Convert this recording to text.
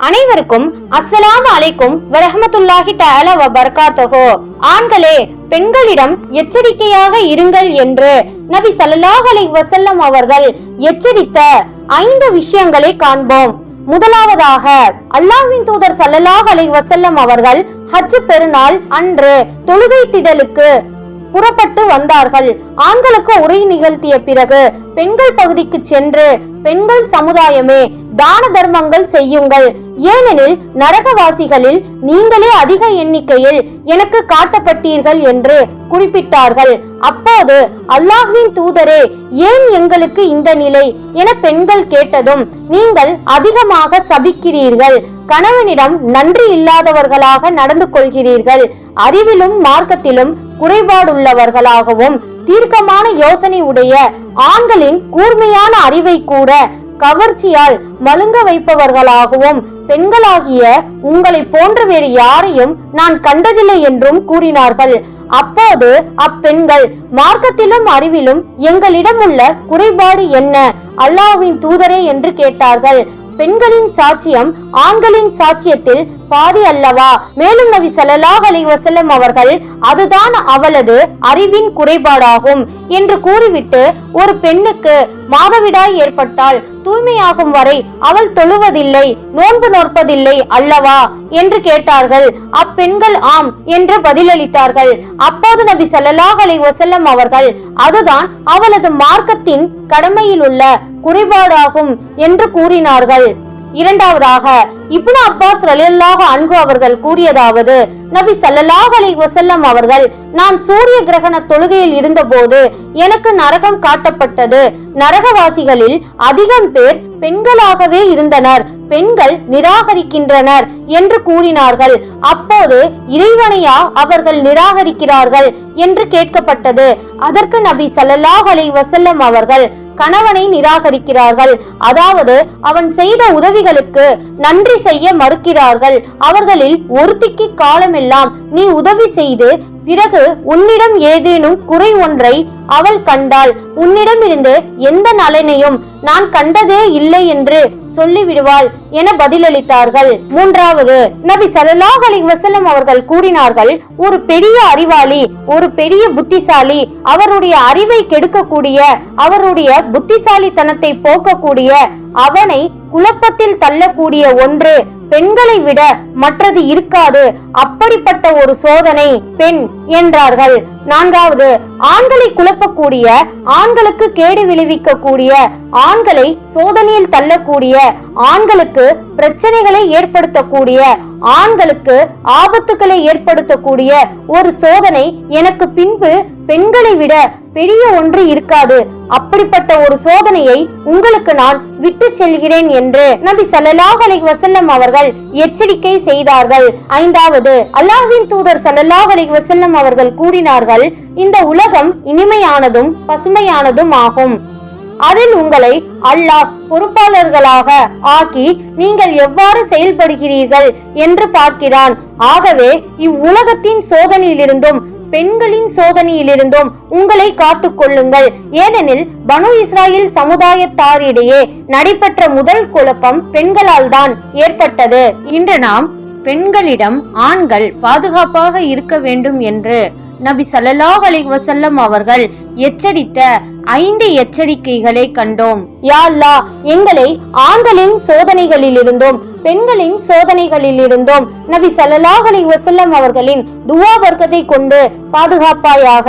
அனைவருக்கும் அஸ்ஸலாமு அலைக்கும் வரஹமத்துல்லாஹி தஆலா வ பரகாத்துஹு ஆண்களே பெண்களிடம் எச்சரிக்கையாக இருங்கள் என்று நபி ஸல்லல்லாஹு அலைஹி வஸல்லம் அவர்கள் எச்சரித்த ஐந்து விஷயங்களை காண்போம். முதலாவதாக அல்லாஹ்வின் தூதர் ஸல்லல்லாஹு அலைஹி வஸல்லம் அவர்கள் ஹஜ் பெருநாள் அன்று தொழுகை திடலுக்கு புறப்பட்டு வந்தார்கள். ஆண்களுக்கு உரை நிகழ்த்திய பிறகு பெண்கள் பகுதிக்கு சென்று பெண்கள் சமுதாயமே தான தர்மங்கள் செய்யுங்கள். ஏனெனில் நரகவாசிகளில் நீங்களே அதிக எண்ணிக்கையில் எனக்கு காட்டப்பட்டீர்கள் என்று குறிப்பிட்டார்கள். அப்போது அல்லாஹ்வின் தூதரே ஏன் எங்களுக்கு இந்த நிலை? என பெண்கள் கேட்டதும் நீங்கள் அதிகமாக சபிக்கிறீர்கள். கணவனிடம் நன்றி இல்லாதவர்களாக நடந்து கொள்கிறீர்கள். அறிவிலும் மார்க்கத்திலும் குறைபாடுள்ளவர்களாகவும் தீர்க்கமான யோசனை உடைய ஆண்களின் கூர்மையான அறிவை கூட கவர்ச்சியால் மழுங்க வைப்பவர்களாகவும் பெண்களாகிய உங்களை போன்ற வேறு யாரையும் நான் கண்டதில்லை என்றும் கூறினார்கள். அப்போது அப்பெண்கள் மார்க்கத்திலும் அறிவிலும் எங்களிடம் உள்ள குறைபாடு என்ன? அல்லாவின் தூதரே என்று கேட்டார்கள். பெண்களின் சாட்சியம் ஆண்களின் சாட்சியத்தில் பாதி அல்லவா? மேலும் நபி சல்லாஹ் அலி வசல்லம் அவர்கள் அதுதான் அவளது அறிவின் குறைபாடாகும் என்று கூறிவிட்டு ஒரு பெண்ணுக்கு மாதவிடாய் ஏற்பட்டால் தூய்மையாகும் வரை அவள் தொழுவதில்லை நோன்பு நோற்பதில்லை அல்லவா? என்று கேட்டார்கள். அப்பெண்கள் ஆம் என்று பதிலளித்தார்கள். அப்போது நபி சல்லாஹ் அலி வசல்லம் அவர்கள் அதுதான் அவளது மார்க்கத்தின் கடமையில் உள்ள குறைபாடாகும் என்று கூறினார்கள். இரண்டாவதாக இப்னு அப்பாஸ் ரலியல்லாஹு அன்பு அவர்கள் கூறியதாவது நபி ஸல்லல்லாஹு அலி வசல்லம் அவர்கள் நான் சூரிய கிரகண தொழுகையில் இருந்தபோது எனக்கு நரகம் காட்டப்பட்டது. நரகவாசிகளில் அதிகம் பேர் பெண்களாகவே இருந்தனர். பெண்கள் நிராகரிக்கின்றனர் என்று கூறினார்கள். அப்போது இறைவனையா அவர்கள் நிராகரிக்கிறார்கள் என்று கேட்கப்பட்டது. அதற்கு நபி ஸல்லல்லாஹு அலி வசல்லம் அவர்கள் கணவனை நிராகரிக்கிறார்கள். அதாவது அவன் செய்த உதவிகளுக்கு நன்றி செய்ய மறுக்கிறார்கள். அவர்களில் ஒருத்திக்கு காலமெல்லாம் நீ உதவி செய்து பிறகு உன்னிடம் ஏதேனும் குறை ஒன்றை அவள் கண்டால் உன்னிடமிருந்து எந்த நலனையும் நான் கண்டதே இல்லை என்று சொல்லிவிடுவாள் என பதிலளித்தார்கள். மூன்றாவது நபி ஸல்லல்லாஹு அலி வசலம் அவர்கள் கூறினார்கள் ஒரு பெரிய அறிவாளி ஒரு பெரிய புத்திசாலி அவருடைய அறிவை கெடுக்கக்கூடிய அவருடைய புத்திசாலித்தனத்தை போக்கக்கூடிய அவனை குழப்பத்தில் தள்ளக்கூடிய ஒன்று பெண்களை விட மற்றது இருக்காது. அப்படிப்பட்ட ஒரு சோதனை பெண் என்றார்கள். நான்காவது ஆண்களை குழப்பக்கூடிய ஆண்களுக்கு கேடு விளைவிக்கக்கூடிய ஆண்களை சோதனையில் தள்ளக்கூடிய ஆண்களுக்கு பிரச்சனைகளை ஏற்படுத்தக்கூடிய ஆண்களுக்கு ஆபத்துக்களை ஏற்படுத்தக்கூடிய ஒரு சோதனை எனக்கு பின்பு பெண்களை விட பெரிய ஒன்று இருக்காது. அப்படிப்பட்ட ஒரு சோதனையை உங்களுக்கு நான் விட்டு செல்கிறேன் என்று நபி சல்லாஹ் அலை வசல்லம் அவர்கள் எச்சரிக்கை செய்தார்கள். ஐந்தாவது அல்லாஹ்வின் தூதர் சல்லாஹ் அலை வசல்லம் அவர்கள் கூறினார்கள் இந்த உலகம் இனிமையானதும் பசுமையானதும் ஆகும். அதில் உங்களை அல்லாஹ் பொறுப்பாளர்களாக ஆக்கி நீங்கள் எவ்வாறு செயல்படுகிறீர்கள் என்று பார்க்கிறான். ஆகவே இவ்வுலகத்தின் சோதனையிலிருந்தும் பெண்களின் சோதனையிலிருந்தும் உங்களை காத்துக் கொள்ளுங்கள். ஏனெனில் பனு இஸ்ராயில் சமுதாயத்தாரிடையே நடைபெற்ற முதல் குழப்பம் பெண்களால் தான் ஏற்பட்டது. இன்று நாம் பெண்களிடம் ஆண்கள் பாதுகாப்பாக இருக்க வேண்டும் என்று நபி சல்லாஹ் அலி வசல்லம் அவர்கள் எச்சரித்த ஐந்து எச்சரிக்கைகளை கண்டோம். யா எங்களை ஆண்களின் சோதனைகளிலிருந்தும் பெண்களின் சோதனைகளிலிருந்தும் நபி ஸல்லல்லாஹு அலைஹி அவர்களின் துவா வர்க்கத்தை கொண்டு பாதுகாப்பாயாக.